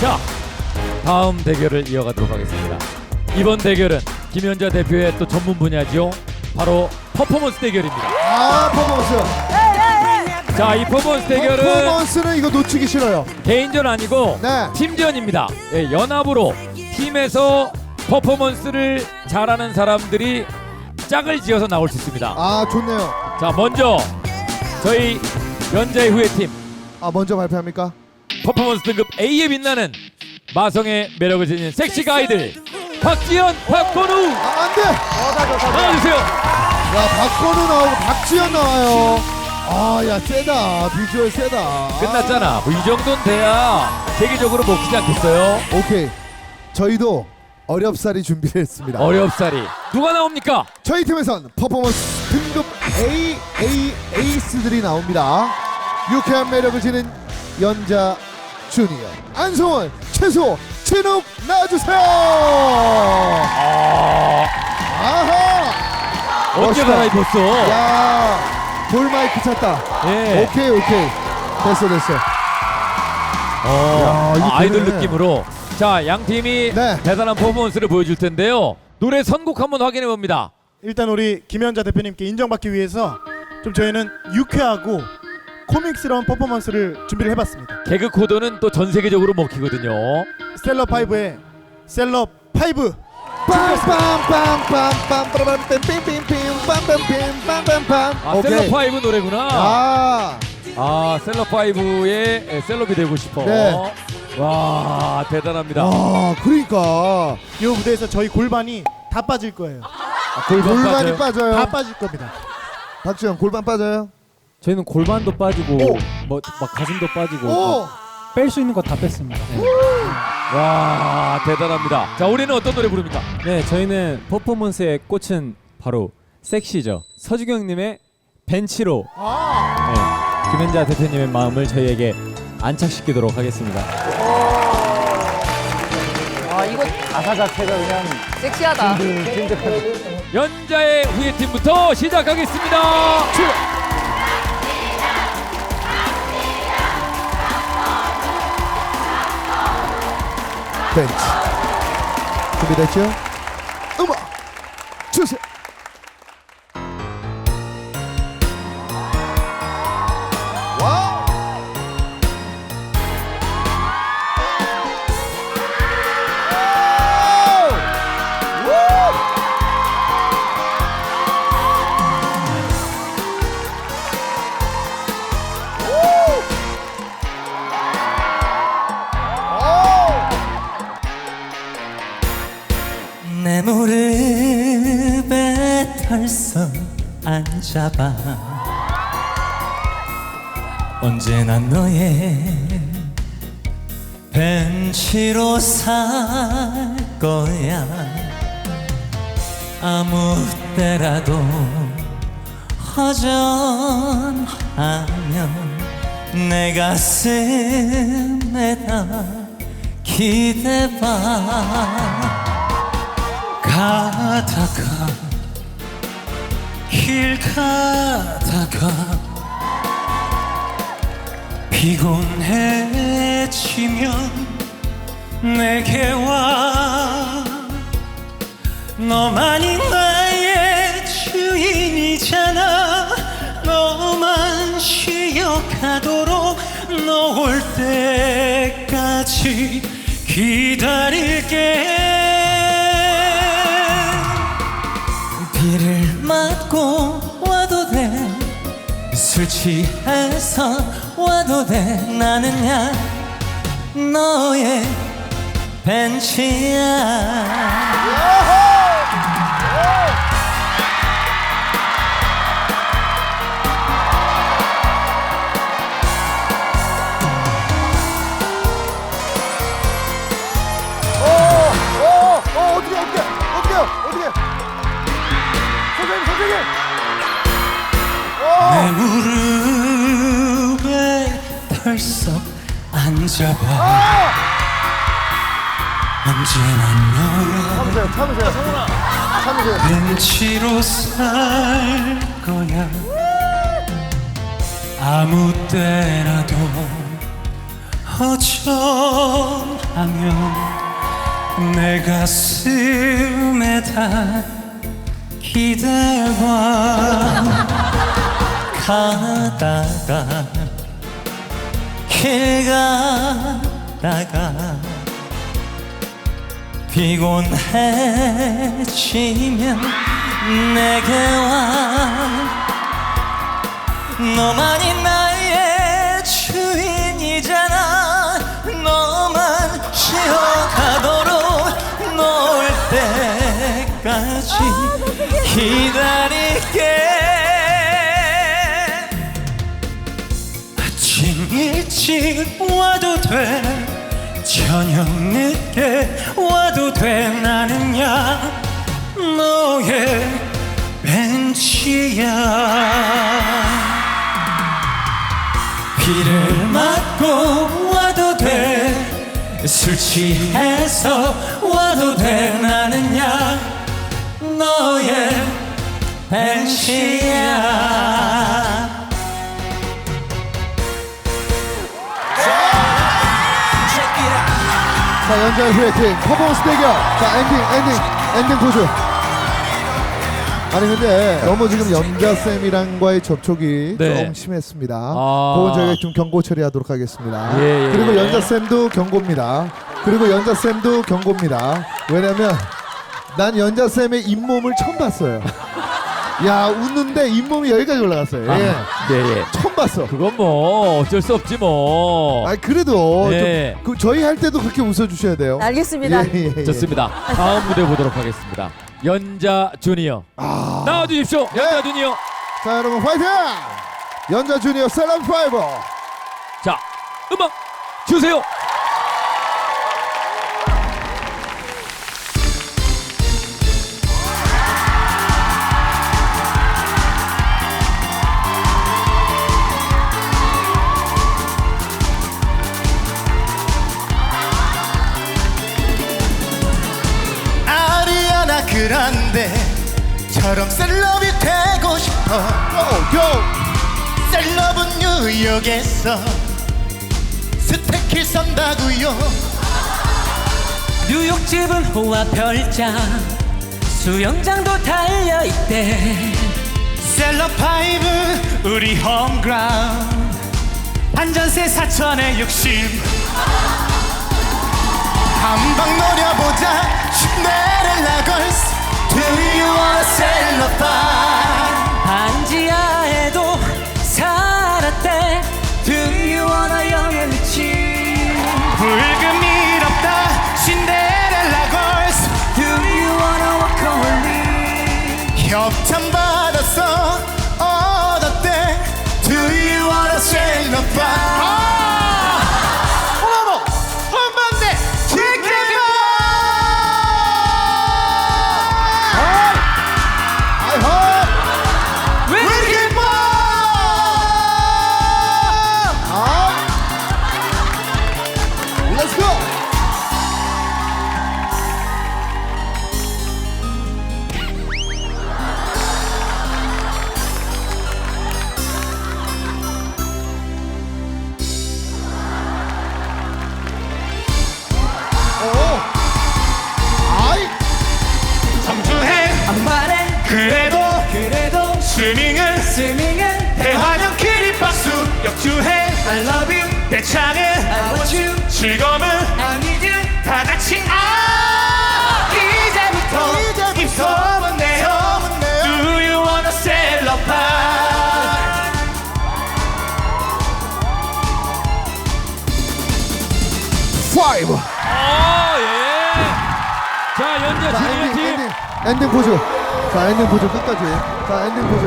자, 다음 대결을 이어가도록 하겠습니다. 이번 대결은 김현자 대표의 또 전문 분야죠. 바로 퍼포먼스 대결입니다. 아 퍼포먼스. 자, 이 퍼포먼스 대결은 퍼포먼스는 이거 놓치기 싫어요. 개인전 아니고 네. 팀전입니다. 예, 연합으로 팀에서 퍼포먼스를 잘하는 사람들이 짝을 지어서 나올 수 있습니다. 아 좋네요. 자, 먼저 저희 연자의 후회 팀아 먼저 발표합니까? 퍼포먼스 등급 A에 빛나는 마성의 매력을 지닌 섹시 가이들 박지현, 박건우 아 안 돼. 나와주세요. 야 박건우 나오고 박지현 나와요. 아 야 세다 비주얼 세다. 끝났잖아. 뭐이 정도는 돼야 세계적으로 먹히지 않겠어요? 오케이. 저희도 어렵사리 준비를 했습니다. 어렵사리 누가 나옵니까? 저희 팀에선 퍼포먼스 등급 A A 에이스들이 나옵니다. 유쾌한 매력을 지닌 연자 주니어 안성원 최소 진욱 나와주세요. 아하. 언제 멋있다. 갈아입었어? 야, 볼 마이크 찾다. 예. 오케이 오케이. 됐어 됐어. 어, 야, 이거 아, 아이돌 되네. 느낌으로 자 양 팀이 네. 대단한 퍼포먼스를 보여줄 텐데요. 노래 선곡 한번 확인해 봅니다. 일단 우리 김현자 대표님께 인정받기 위해서 좀 저희는 유쾌하고 코믹스러운 퍼포먼스를 준비를 해봤습니다. 개그 코드는 또 전 세계적으로 먹히거든요. 셀럽 5의 셀럽 5 빰빰빰빰빰빰빰빰빰빰빰빰빰빰빰. 아 오케이. 셀럽 파이브 노래구나. 아, 아 셀럽 파이브의 셀럽이 되고 싶어. 네. 와 대단합니다. 아, 그러니까 이 무대에서 저희 골반이 다 빠질 거예요. 아, 골반 골반이 빠져요? 빠져요. 다 빠질 겁니다. 박지영 골반 빠져요. 저희는 골반도 빠지고 오. 뭐막 가슴도 빠지고 오, 뺄 수 있는 거 다 뺐습니다. 네. 와 대단합니다. 자 우리는 어떤 노래 부릅니까? 네, 저희는 퍼포먼스의 꽃은 바로 섹시죠. 서주경님의 벤치로 네, 김현자 대표님의 마음을 저희에게 안착시키도록 하겠습니다. 아 이거 가사 자체가 그냥 섹시하다. 연자의 후예 팀부터 시작하겠습니다. 출발. 벤치. 준비됐죠? 음악 주세요. 앉아봐 언제나 너의 벤치로 살 거야. 아무 때라도 허전하면 내 가슴에다 기대봐. 가다가 길 가다가 피곤해지면 내게 와. 너만이 나의 주인이잖아. 너만 쉬어가도록 너 올 때까지 기다릴게 취해서 와도 돼 나는 야 너의 벤치야. 내 털썩 앉아봐 언제나 너의 참으세요, 참으세요. 참으세요. 벤치로 살 거야 아무 때라도 허전 하며 내 가슴에다 기대와 가다가 길 가다가 피곤해지면 내게 와 너만이 나의 주인이잖아. 너만 쉬어가도록 놓을 때까지 기다릴 일찍 와도 돼. 저녁 늦게 와도 돼. 나는야 너의 벤치야. 비를 맞고 와도 돼 술 취해서 와도 돼. 나는야 너의 벤치야 자 연자 후회팀 퍼포먼스 대결 자 엔딩 엔딩 엔딩 포즈 아니 근데 너무 지금 연자 쌤이랑과의 접촉이 네. 좀 심했습니다. 아. 그건 저희가 좀 경고 처리하도록 하겠습니다. 예, 예, 그리고 예. 연자 쌤도 경고입니다. 그리고 연자 쌤도 경고입니다. 왜냐면 난 연자 쌤의 잇몸을 처음 봤어요. 야 웃는데 잇몸이 여기까지 올라갔어요. 예. 아, 네, 예. 처음 봤어. 그건 뭐 어쩔 수 없지 뭐. 아 그래도 네. 좀, 그 저희 할 때도 그렇게 웃어주셔야 돼요. 알겠습니다. 예, 예, 예. 좋습니다. 다음 무대 보도록 하겠습니다. 연자 주니어 아. 나와주십시오. 연자 주니어. 자 여러분 화이팅! 연자 주니어 셀럽 파이버. 자 음악 주세요. 싶어 고! 셀럽은 뉴욕에서 스테이크 선다고요. 뉴욕 집은 호화 별장 수영장도 달려있대. 셀럽 파이브 우리 홈그라운드. 안전세 4천에 60 한방 노려보자. 신데렐라 걸스 Do you wanna 셀럽 Let's go! 말해 그래도 그래도 스밍은 스밍은 대환영 크림박수. 역주행. I love you. 대창은 I want you 즐거움은 I need you 다 같이 아 이제부터 입소문 내요 Do you wanna celebrate 파이브! 아 예. 자 연자 자, 주니어 엔딩, 팀. 엔딩. 자, 엔딩 포즈 끝까지. 자, 엔딩 포즈.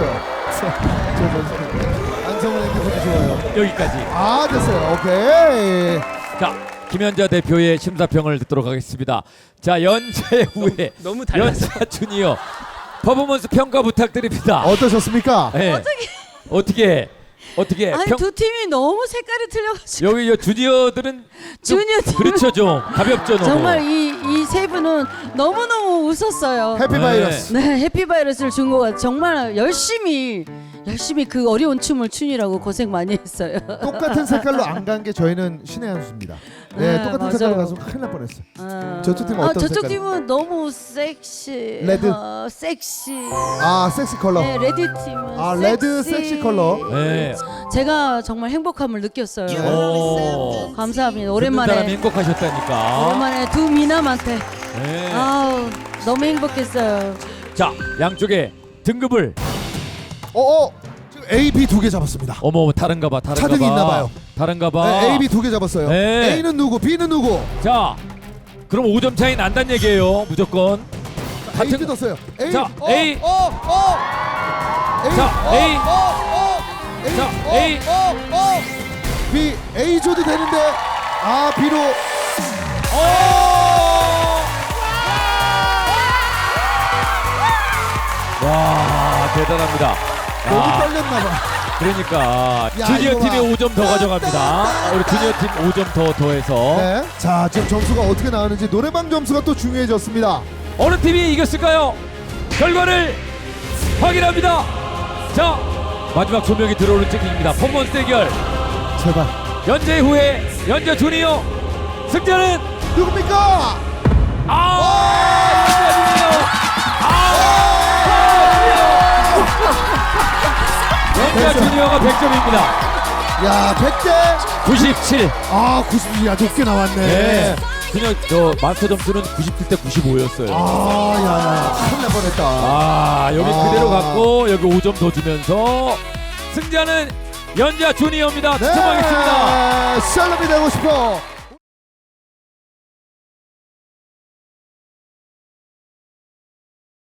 자, 저, 저, 저. 안성훈 엔딩 포즈 좋아요. 여기까지. 아, 됐어요. 오케이. 자 김연자 대표의 심사평을 듣도록 하겠습니다. 자 연재 후에 너무 연자 주니어 퍼포먼스 평가 부탁드립니다. 어떠셨습니까? 예. 어떻게 어떻게 아니 평 두 팀이 너무 색깔이 틀려가지고 여기 요 주니어들은 좀 주니어 팀은 그렇죠 좀 가볍죠 너무. 정말 이 이 세 분은 너무 너무 웃었어요. 해피 네. 바이러스. 네 해피 바이러스를 준것 같아. 정말 열심히 열심히 그 어려운 춤을 추느라고 고생 많이 했어요. 똑같은 색깔로 안 간 게 저희는 신의 한 수입니다. 네, 네, 똑같은 색깔로 맞아요. 가서 큰일 날 뻔했어요. 아, 저쪽 팀은 아, 어떤 저쪽 색깔? 팀은 너무 섹시. 레드? 어, 섹시. 아, 섹시 컬러. 네, 레드 팀은 아, 섹시. 레드 섹시 컬러. 네. 제가 정말 행복함을 느꼈어요. 오. 감사합니다. 듣는 사람이 오랜만에 행복하셨다니까. 오랜만에 두 미남한테 네. 아우 너무 행복했어요. 자, 양쪽에 등급을 어, 어. 지금 A, B 두 개 잡았습니다. 어머 어머 다른가 봐. 다른가 차등이 봐. 있나 봐요. 다른가 봐. 네, A, B 두 개 잡았어요. 네. A는 누구? B는 누구? 자, 그럼 5점 차이 난다는 얘기예요. 무조건. A 같은 뜯었어요. A. 자, 어, A. 어, 어. A. 자, 어, A. 어, 어. A. 자, 어, A. 어, 어. B. A 줘도 되는데. 아, B로. 어! 와, 대단합니다. 너무 아, 떨렸나 봐. 그러니까 야, 주니어 이거 팀이 봐. 5점 더 가져갑니다. 우리 주니어 팀 5점 더 더해서 네. 자, 지금 점수가 어떻게 나오는지 노래방 점수가 또 중요해졌습니다. 어느 팀이 이겼을까요? 결과를 확인합니다. 자, 마지막 조명이 들어오는 찍기입니다. 퍼먼스 대결 제발. 연재 후에 연재 주니어 승자는 누굽니까? 아, 아, 연재 주니어가 100점입니다. 야, 100대. 97. 아, 90이 아주 높게 나왔네. 네. 그냥 저 마스터 점수는 97 대 95였어요. 아, 야, 야, 큰일 날 뻔했다. 아 여기 아. 그대로 갔고 여기 5점 더 주면서 승자는 연자 주니어입니다. 네. 추첨하겠습니다. 셀럽이 되고 싶어.